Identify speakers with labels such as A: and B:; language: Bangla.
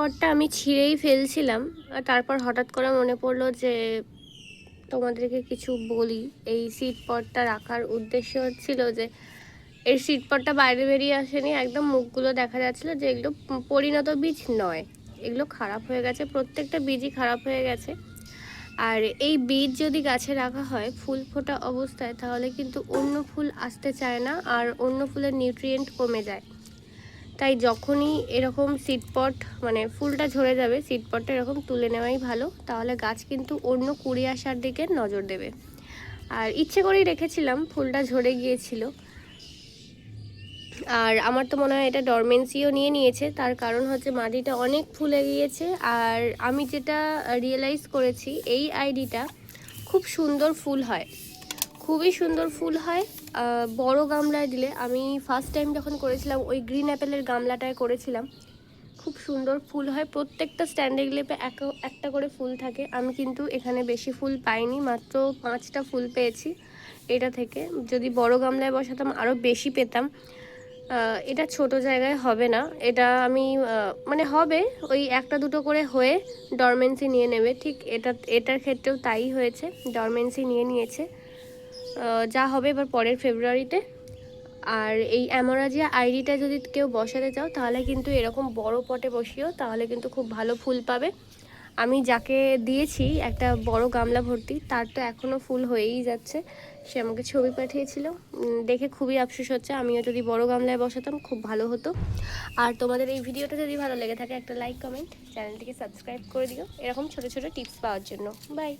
A: পটটা আমি ছিঁড়েই ফেলছিলাম। আর তারপর হঠাৎ করে মনে পড়ল যে তোমাদেরকে কিছু বলি। এই সিট পটটা রাখার উদ্দেশ্য হচ্ছিল যে এর সিট পটটা বাইরে বেরিয়ে আসেনি, একদম মুখগুলো দেখা যাচ্ছিল যে এগুলো পরিণত বীজ নয়। এগুলো খারাপ হয়ে গেছে, প্রত্যেকটা বীজই খারাপ হয়ে গেছে। আর এই বীজ যদি গাছে রাখা হয় ফুল ফোটা অবস্থায়, তাহলে কিন্তু অন্য ফুল আসতে চায় না, আর অন্য ফুলের নিউট্রিয়েন্ট কমে যায়। তাই যখনই এরকম সিটপট মানে ফুলটা ঝরে যাবে সিটপটটা এরকম তুলে নেওয়াই ভালো। তাহলে গাছ কিন্তু অন্য কুড়ি আসার দিকে নজর দেবে। আর ইচ্ছে করেই রেখেছিলাম, ফুলটা ঝরে গিয়েছিল। আর আমার তো মনে হয় এটা ডরমেন্সিও নিয়ে নিয়েছে। তার কারণ হচ্ছে মাটিটা অনেক ফুলে গিয়েছে। আর আমি যেটা রিয়েলাইজ করেছি, এই আইডিটা খুব সুন্দর ফুল হয়। খুবই সুন্দর ফুল হয় বড় গামলায় দিলে। আমি ফার্স্ট টাইম যখন করেছিলাম, ওই গ্রিন অ্যাপেলের গামলাটায় করেছিলাম। খুব সুন্দর ফুল হয়, প্রত্যেকটা স্ট্যান্ডে এক, একটা করে ফুল থাকে। আমি কিন্তু এখানে বেশি ফুল পাইনি, মাত্র পাঁচটা ফুল পেয়েছি এটা থেকে। যদি বড় গামলায় বসাতাম আরও বেশি পেতাম। এটা ছোট জায়গায় হবে না। এটা আমি মানে হবে, ওই একটা দুটো করে হয়ে ডরমেন্সি নিয়ে নেবে। ঠিক এটা, এটার ক্ষেত্রেও তাই হয়েছে ডরমেন্সি নিয়ে নিয়েছে। যা হবে এবার পরের ফেব্রুয়ারিতে। আর এই অ্যামোরাজিয়া আইডিটা যদি কেউ বসাতে চাও, তাহলে কিন্তু এরকম বড় পটে বসিও, তাহলে কিন্তু খুব ভালো ফুল পাবে। আমি যাকে দিয়েছি, একটা বড় গামলা ভর্তি, তার তো এখনও ফুল হয়েই যাচ্ছে। সে আমাকে ছবি পাঠিয়েছিল। দেখে খুবই আফসোস হচ্ছে, আমিও যদি বড় গামলায় বসাতাম, খুব ভালো হতো। আর তোমাদের এই ভিডিওটা যদি ভালো লেগে থাকে, একটা লাইক, কমেন্ট, চ্যানেলটিকে সাবস্ক্রাইব করে দিও। এরকম ছোট ছোট টিপস পাওয়ার জন্য। বাই।